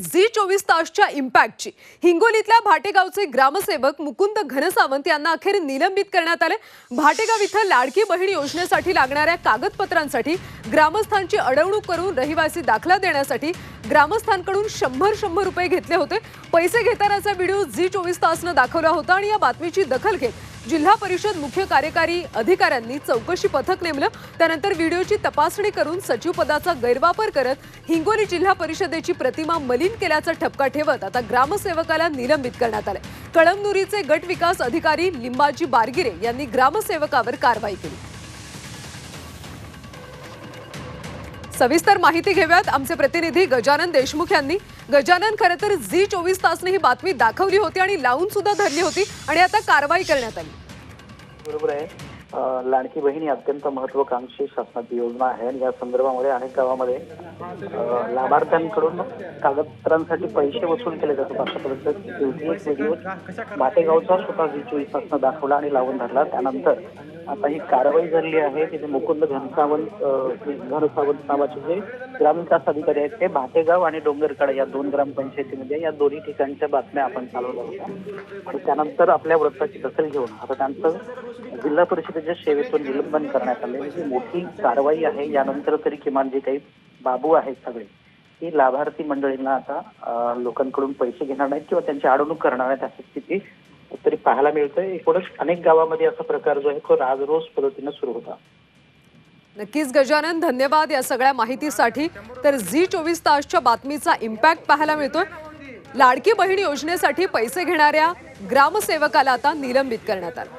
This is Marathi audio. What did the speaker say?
झी चोवीस तासच्या इम्पॅक्टची हिंगोलीतल्या भाटेगावचे ग्रामसेवक मुकुंद घनसावंत यांना अखेर निलंबित करण्यात आले. भाटेगाव इथं लाडकी बहीण योजनेसाठी लागणाऱ्या कागदपत्रांसाठी ग्रामस्थांची अडवणूक करून रहिवासी दाखला देण्यासाठी ग्रामस्थांकडून शंभर शंभर रुपये घेतले होते. पैसे घेतानाचा व्हिडिओ झी चोवीस तासनं दाखवला होता आणि या बातमीची दखल घेत जिल्हा परिषद मुख्य कार्यकारी अधिकाऱ्यांनी चौकशी पथक नेमलं. त्यानंतर व्हिडिओची तपासणी करून सचिव पदाचा गैरवापर करत हिंगोली जिल्हा परिषदेची प्रतिमा मलिन केल्याचा ठपका ठेवत आता ग्रामसेवकाला निलंबित करण्यात आलं कळमनुरीचे गट विकास अधिकारी लिंबाजी बारगिरे यांनी ग्रामसेवकावर कारवाई केली. सविस्तर माहिती घेऊयात. आमचे प्रतिनिधी गजानन देशमुख यांनी. गजानन खरं तर झी चोवीस तासने ही बातमी दाखवली होती आणि लावून सुद्धा धरली होती आणि आता कारवाई करण्यात आली. बरोबर आहे. लाडकी बहीण ही अत्यंत महत्वाकांक्षी शासनाची योजना आहे आणि या संदर्भामध्ये अनेक गावामध्ये लाभार्थ्यांकडून कागदपत्रांसाठी पैसे वसूल केले जातात. आतापर्यंत माटेगावचा स्वतः जी चोवीस तासनं दाखवला आणि लावून धरला. त्यानंतर आता ही कारवाई झाली आहे तिथे मुकुंद घनसावंत घनसावंत नावाचे जे ग्रामविकास अधिकारी आहेत ते भाटेगाव आणि डोंगरकडा या दोन ग्रामपंचायतीमध्ये या दोन्ही ठिकाणच्या बातम्या आपण चालवल्या होत्या आणि त्यानंतर आपल्या वृत्ताची दखल घेऊन आता त्यांचं जिल्हा परिषदेच्या सेवेतून निलंबन करण्यात आले ही मोठी कारवाई आहे. यानंतर तरी किमान जे काही बाबू आहेत सगळे ही लाभार्थी मंडळींना आता लोकांकडून पैसे घेणार नाहीत किंवा त्यांची अडवणूक करणार नाहीत अशी स्थिती तरी पाहायला मिळतंय. एकूणच अनेक गावामध्ये असा प्रकार जो आहे तो राजरोज पद्धतीने सुरू होता. नक्कीच गजानन धन्यवाद या सगळ्या माहितीसाठी. तर झी चोवीस तासच्या बातमीचा इम्पॅक्ट पाहायला मिळतोय. लाडकी बहीण योजनेसाठी पैसे घेणाऱ्या ग्रामसेवकाला आता निलंबित करण्यात आलं.